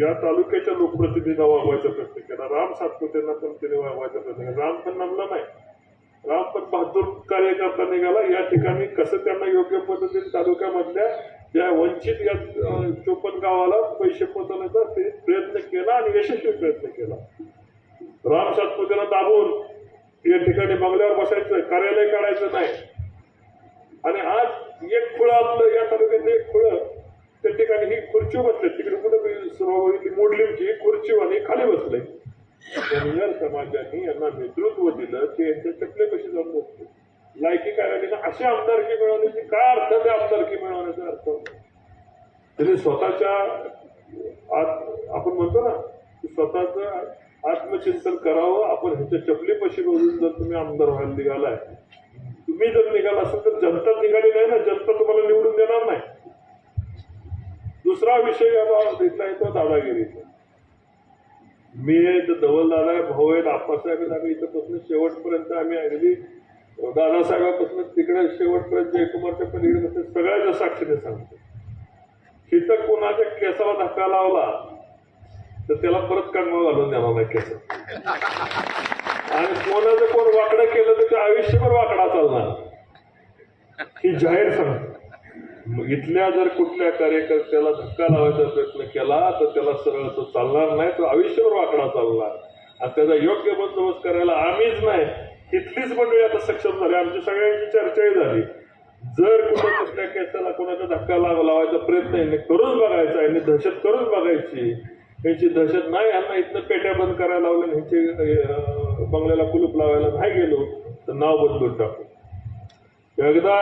या तालुक्याच्या लोकप्रतिनिधींना वागवायचा प्रयत्न केला. राम सातपुतेंना पण त्याने वागवायचा प्रयत्न केला. राम पण नमला नाही. राम पण बहादूर कार्यकर्ता निघाला. या ठिकाणी कसं त्यांना योग्य पद्धतीने तालुक्यामधल्या ज्या वंचित या अं, चोपन्न गावाला पैसे पोहोचवण्याचा ते प्रयत्न केला आणि यशस्वी प्रयत्न केला. राम सातपुतेला दाबून या ठिकाणी बंगल्यावर बसायचं कार्यालय काढायचं नाही. आणि आज एक खुळं आपलं या तालुक्यातलं एक खुळं त्या ठिकाणी ही खुर्ची बसले. तिकडे कुठे सभा सुरुवात बघितली मोडलीची ही खुर्ची आणि खाली बसले. धनगर समाजाने यांना नेतृत्व दिलं ते यांच्या चपलेपाशी जाऊन बसले? लायकी काय अशी आमदारकी मिळवण्याची काय अर्थ त्या आमदारकी मिळवण्याचा अर्थ? त्यांनी स्वतःच्या आत आपण म्हणतो ना की स्वतःचं आत्मचिंतन करावं. आपण ह्याच्या चपलीपाशी बघून जर तुम्ही आमदार व्हायला निघालाय. तुम्ही जर निघाला असेल तर जनता निघाली नाही ना. जनता तुम्हाला निवडून देणार नाही. दुसरा विषय याला घेतला येतो दादागिरीचा. मी आहे तर धवलदादा आहे, भाऊ आहेत आप्पासाहेब आम्ही इथंपासून शेवटपर्यंत आम्ही अगदी दादासाहेबापासून तिकडे शेवटपर्यंत जयकुमारच्या पलीकडे सगळ्याच्या साक्षीने सांगतो. तिथं कोणाच्या केसाला धक्का लावला तर त्याला परत कांगवा घालून द्यावा नाही केस. आणि कोणाचं कोण वाकडं केलं तर ते आयुष्यभर वाकडा चालणार. ही जाहीर सांगतो. इथल्या जर कुठल्या कार्यकर्त्याला धक्का लावायचा प्रयत्न केला तर त्याला सरळ तो चालणार नाही तो आयुष्यभर वाकडा चालणार. आणि त्याचा योग्य बंदोबस्त करायला आम्हीच नाही. इथलीच मंडळी आता सक्षम झाली. आमची सगळ्यांची चर्चाही झाली. जर कुठं कुठल्या केसाला कोणाचा धक्का लाव लावायचा प्रयत्न यांनी करून बघायचा यांनी दहशत करून बघायची. यांची दहशत नाही यांना इथनं पेट्या बंद करायला लावल्या आणि बंगल्याला कुलूप लावायला नाही गेलो तर नाव बदलून टाकू. एकदा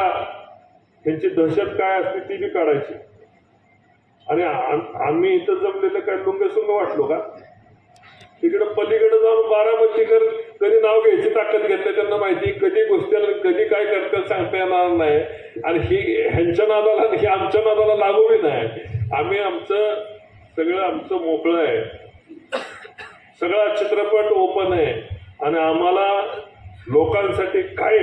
त्यांची दहशत काय असते ती बी काढायची. आणि आम- आम्ही इथं जमलेलं काय लुंगसुंग वाटलो का? तिकडे पलीकडे जाऊन बारामतीकर कधी नाव घ्यायची ताकद घेतलं त्यांना माहिती कधी गोष्टी कधी काय करतात सांगता येणार नाही. आणि ही ह्यांच्या नादाला हे आमच्या नादाला लागू बी नाही. आम्ही आमचं सगळं आमचं मोकळं आहे. सगळा चित्रपट ओपन आहे. आणि आम्हाला लोकांसाठी काय?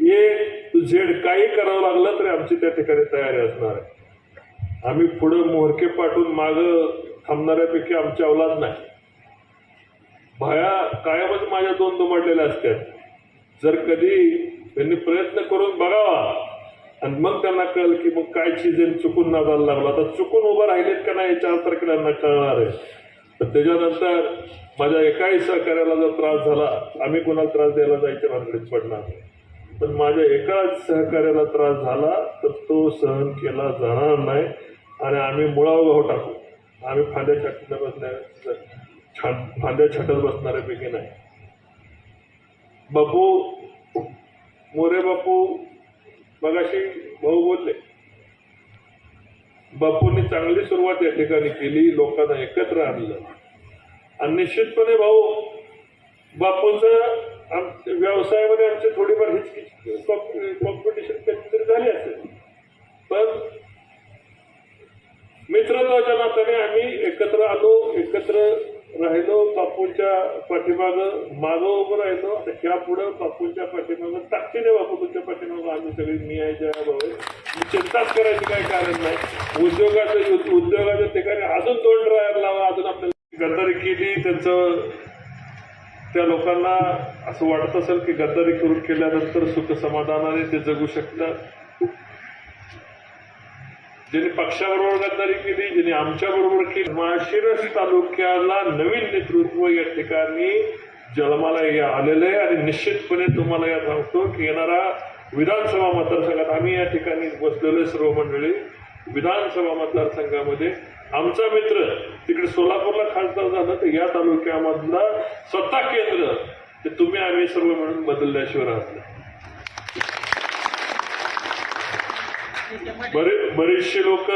हे टू झेड काही करावं लागलं तरी आमची त्या ठिकाणी तयारी असणार आहे. आम्ही पुढं मोहरके पाठवून मागं थांबणाऱ्यापैकी आमची अवलाद नाही. भाया कायमच माझ्या दोन दुमडलेल्या असतात जर कधी त्यांनी प्रयत्न करून बघावा आणि मग त्यांना कळ की मग काय चिजेन चुकून चुकून जायला लागला. आता चुकून उभं राहिलेत का नाही चार तारखेला यांना कळणार आहे. तर त्याच्यानंतर माझ्या एकाही सहकार्याला जर त्रास झाला आम्ही कोणाला त्रास द्यायला जायच्या भानगडीत पडणार पण माझ्या एकाच सहकार्याला त्रास झाला तर तो सहन केला जाणार नाही. आणि आम्ही मुळावगाव टाकू. आम्ही फांद्या छाटल्या बसण्या छाट फांद्या छाटत बसणाऱ्यापैकी नाही. बापू मोरे बापू मगाशी भाऊ बोलले बापूंनी चांगली सुरुवात या ठिकाणी केली लोकांना एकत्र आणलं. आणि निश्चितपणे भाऊ बापूंचं व्यवसायामध्ये आमची थोडीफार हिचकिच कॉम्पिटिशन कधीतरी झाली असेल. पण मित्रत्वाच्या नात्याने आम्ही एकत्र आलो एकत्र राहिलो बापूंच्या पाठीमागं मागं उभं राहिलो आता ह्या पुढं बापूंच्या पाठीमागं ताकदीने बापूंच्या पाठीमागं आम्ही सगळी मी आहे जया भाऊ मी चिंताच करायची काही कारण नाही. उद्योगाचं उद्योगाच्या ठिकाणी अजून दोन ड्रायर लावा अजून आपल्याला गद्दारी केली त्यांचं त्या लोकांना असं वाटत असेल की गद्दारी करून केल्यानंतर सुख समाधानाने ते जगू शकतात. ज्यांनी पक्षाबरोबर गद्दारी केली ज्यांनी आमच्याबरोबर केली माशिरस तालुक्याला नवीन नेतृत्व या ठिकाणी जन्माला आलेलं आहे आणि निश्चितपणे तुम्हाला या सांगतो की येणारा विधानसभा मतदारसंघात आम्ही या ठिकाणी बसलेलो सर्व मंडळी. विधानसभा मतदारसंघामध्ये आमचा मित्र तिकडे सोलापूरला खासदार झाला तर या तालुक्यामधला सत्ता केंद्र ते तुम्ही आम्ही सर्व म्हणून बदलल्याशिवाय राहत नाही. बरे बरेचसे लोक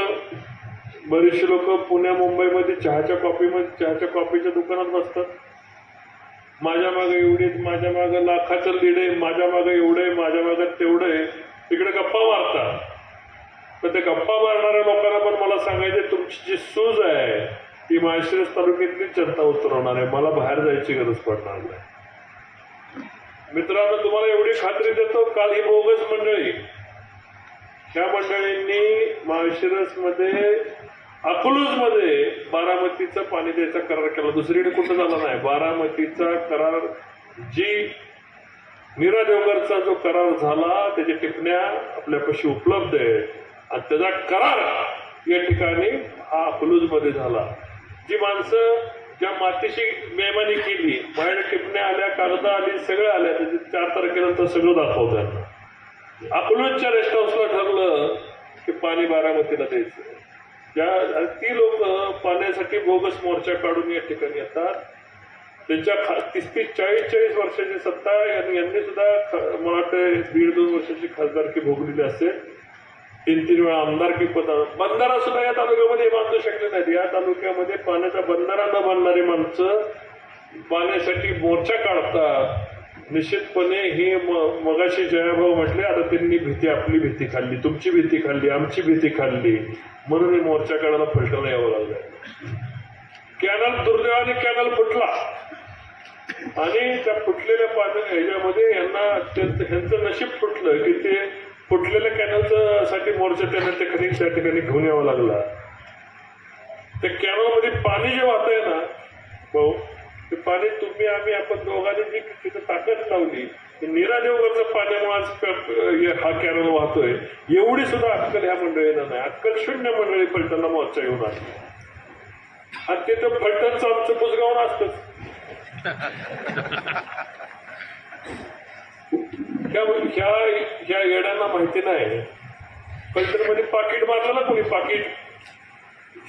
बरेचसे लोक पुण्या मुंबईमध्ये चहाच्या कॉफीमध्ये चहाच्या कॉफीच्या दुकानात बसतात. माझ्या मागे एवढी माझ्या मागे लाखाचं लीड आहे माझ्या मागे एवढे आहे माझ्या मागे तेवढं आहे. तिकडे गप्पा मारतात. तर ते गप्पा मारणाऱ्या लोकांना पण मला सांगायचे तुमची जी सूज आहे ती माळशिरस तालुक्यातली जनता उतरवणार आहे. मला बाहेर जायची गरज पडणार नाही. मित्रांनो तुम्हाला एवढी खात्री देतो काल ही बोगस मंडळी ह्या मंडळींनी माळशिरसमध्ये अकलूजमध्ये बारामतीचं पाणी द्यायचा करार केला. दुसरीकडे कुठं झाला नाही. बारामतीचा करार जी मीरा देवगरचा जो करार झाला त्याच्या टिपण्या आपल्यापाशी उपलब्ध आहेत. आणि त्याचा करार या ठिकाणी हा अकलूजमध्ये झाला. जी माणसं ज्या मातीशी मेहमानी केली बाहेर टिपण्या आल्या कागद आली सगळं आल्या त्याचे चार तारखेनंतर सगळं दाखवतात. अकलूजच्या रेस्ट हाऊसला ठरलं की पाणी बारामतीला द्यायचं. त्या ती लोक पाण्यासाठी बोगस मोर्चा काढून या ठिकाणी येतात. त्यांच्या खा तीस तीस चाळीस चाळीस वर्षाची सत्ता यांनी यांनी सुद्धा मला वाटतं दीड दोन वर्षाची खासदारकी भोगलेली असेल. तीन तीन वेळा आमदारकी पद बंधारा सुद्धा या तालुक्यामध्ये बांधू शकले नाहीत. या तालुक्यामध्ये पाण्याचा बंधारा न बांधणारी माणसं पाण्यासाठी मोर्चा काढतात. निश्चितपणे ही मगाशी जयाभाऊ म्हटले आता त्यांनी भीती आपली भीती खाल्ली तुमची भीती खाल्ली आमची भीती खाल्ली. म्हणून हे मोर्चा काढायला फलटायला यावं लागलं. कॅनल दुर्दैवाने कॅनल फुटला. आणि त्या फुटलेल्या पाण्या ह्याच्यामध्ये यांना त्यांचं ह्यांचं नशीब फुटलं की ते फुटलेल्या कॅनलचं साठी मोर्चा त्यांना त्या ठिकाणी त्या ठिकाणी घेऊन यावा लागला. त्या कॅनलमध्ये पाणी जे वाहत आहे ना भाऊ ते पाणी तुम्ही आम्ही आपण दोघांनी जी तिथं ताकद लावली नीरा देवगरचं पाण्यामुळे आज हा कॅनल वाहतोय एवढी सुद्धा अक्कल ह्या मंडळीनं नाही. अक्कल शून्य मंडळी फलटणला मोर्चा येऊन आली. आणि तिथं फलटणचं आमचं बुजगावून असतंच. ह्या ह्या ह्या येड्यांना माहिती नाही. मध्ये पाकिट मारलं ना कोणी पाकिट.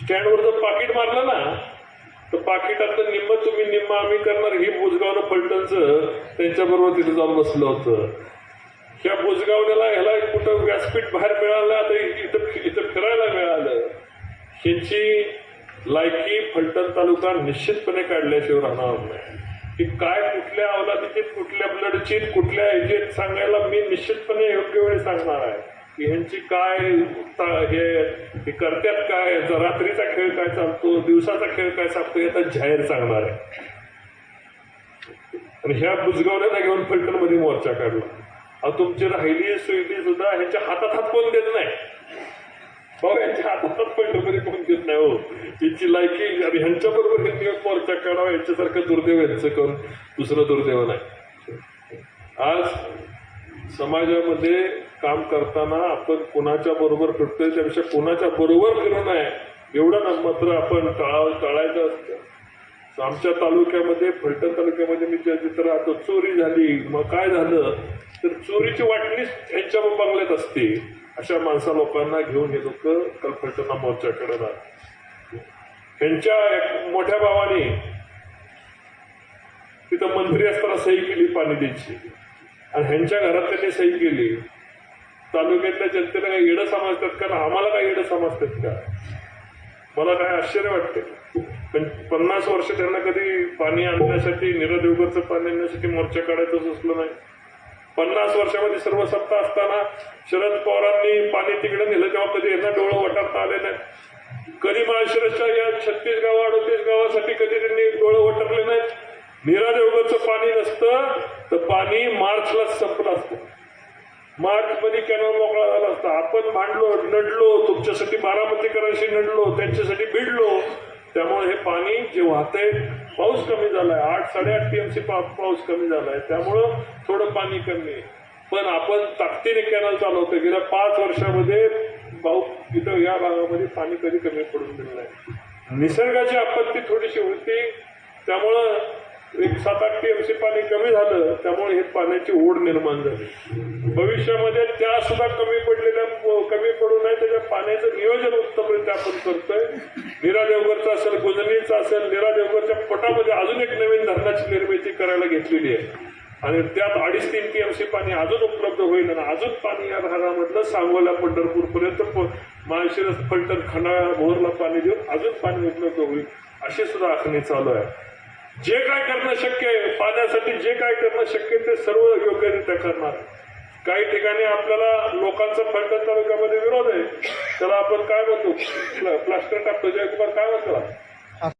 स्टँडवर जर पाकिट मारलं ना तर पाकिटातलं निम्म तुम्ही निम्म आम्ही करणार. ही बुजगावनं पलटणचं त्यांच्याबरोबर तिथे जाऊन बसलं होतं. ह्या बुजगावण्याला ह्याला कुठं व्यासपीठ बाहेर मिळालं आता इथं इथं फिरायला मिळालं. ह्याची लायकी फलटण तालुका निश्चितपणे काढल्याशिवाय राहणार नाही. की काय कुठल्या अवलादीचे कुठल्या ब्लडची कुठल्या एजेंट सांगायला मी निश्चितपणे योग्य वेळ सांगणार आहे. की ह्यांची काय हे करत्यात करतात काय? रात्रीचा खेळ काय चालतो? दिवसाचा खेळ काय चालतो? याचा जाहीर सांगणार आहे. आणि ह्या बुजगावण्याला घेऊन फिल्टरमध्ये मोर्चा काढला अहो तुमची राहिली सुईली सुद्धा ह्यांच्या हातात हात कोण देत नाही? भाऊ यांच्या हातात डबरी कोण देत नाही हो. याची लायकी आणि ह्यांच्या बरोबर ह्यांनी मोर्चा काढावा यांच्यासारखं दुर्दैव यांचं करून दुसरं दुर्दैव नाही. आज समाजामध्ये काम करताना आपण कोणाच्या बरोबर फिरतोय त्यापेक्षा कोणाच्या बरोबर फिरू नये एवढं ना मात्र आपण टाळा टाळायचं असतं. आमच्या तालुक्यामध्ये फलटण तालुक्यामध्ये मी ज्या चित्र राहतो चोरी झाली. मग काय झालं? तर चोरीची वाटणीच ह्यांच्या बंगल्यात असते. अशा माणसा लोकांना घेऊन हे लोक कल्पना मोर्चाकडे मोर्चा करणार. ह्यांच्या मोठ्या भावाने तिथं मंत्री असताना सही केली पाणी द्यायची. आणि ह्यांच्या घरात त्यांनी सही केली. तालुक्यातल्या जनतेला काही येडं समजतात का? ना आम्हाला काय येडं समजतात का? मला काय आश्चर्य वाटते पण पन्नास वर्ष त्यांना कधी पाणी आणण्यासाठी निरदेवगरचं पाणी आणण्यासाठी मोर्चा काढायचं सुचलं नाही. पन्नास वर्षामध्ये सर्व सत्ता असताना शरद पवारांनी पाणी तिकडे नेलं तेव्हा कधी यांना डोळं वटारता आले नाही. कधी महाराष्ट्राच्या या छत्तीस गाव अडतीस गावासाठी कधी त्यांनी डोळं वटरले नाहीत नीरा देवगडचं पाणी नसतं तर पाणी मार्चला संपलं असतं. मार्च मध्ये कॅनल मोकळा झाला असता. आपण भांडलो नडलो तुमच्यासाठी बारामतीकरांशी नडलो त्यांच्यासाठी भिडलो त्यामुळे हे पाणी जे वाहते पाऊस कमी झालाय. आठ साडेआठ टीएमसी पाऊस कमी झालाय. त्यामुळं थोडं पाणी कमी आहे. पण आपण ताकदीने कॅनल चालवतो गेल्या पाच वर्षामध्ये भाऊ इथं या भागामध्ये पाणी कधी कमी पडून दिलं नाही निसर्गाची आपत्ती थोडीशी होती. त्यामुळं एक सात आठ टीएमसी पाणी कमी झालं. त्यामुळे हे पाण्याची ओढ निर्माण झाली. भविष्यामध्ये त्या सुद्धा कमी पडलेल्या कमी पडू नये. त्याच्या पाण्याचं नियोजन उत्तमरित्या आपण करतोय नीरा देवगरचं असेल गुजनीचं असेल नीरा देवगरच्या पोटामध्ये अजून एक नवीन धरणाची निर्मिती करायला घेतलेली आहे. आणि त्यात अडीच तीन टीएमसी पाणी अजून उपलब्ध होईल आणि अजून पाणी या भागामधलं सांगोला पंढरपूरपर्यंत माळशिरस फलटण खंडाळा भोरला पाणी देऊन अजून पाणी उपलब्ध होईल अशी सुद्धा आखणी चालू आहे. जे काय करणं शक्य आहे पाण्यासाठी जे काय करणं शक्य आहे ते सर्व योग्यरित्या करणार. काही ठिकाणी आपल्याला लोकांचा फलटण तालुक्यामध्ये विरोध आहे. त्याला आपण काय म्हणतो? प्लास्टर टाकतो. जयकुमार काय म्हणतो?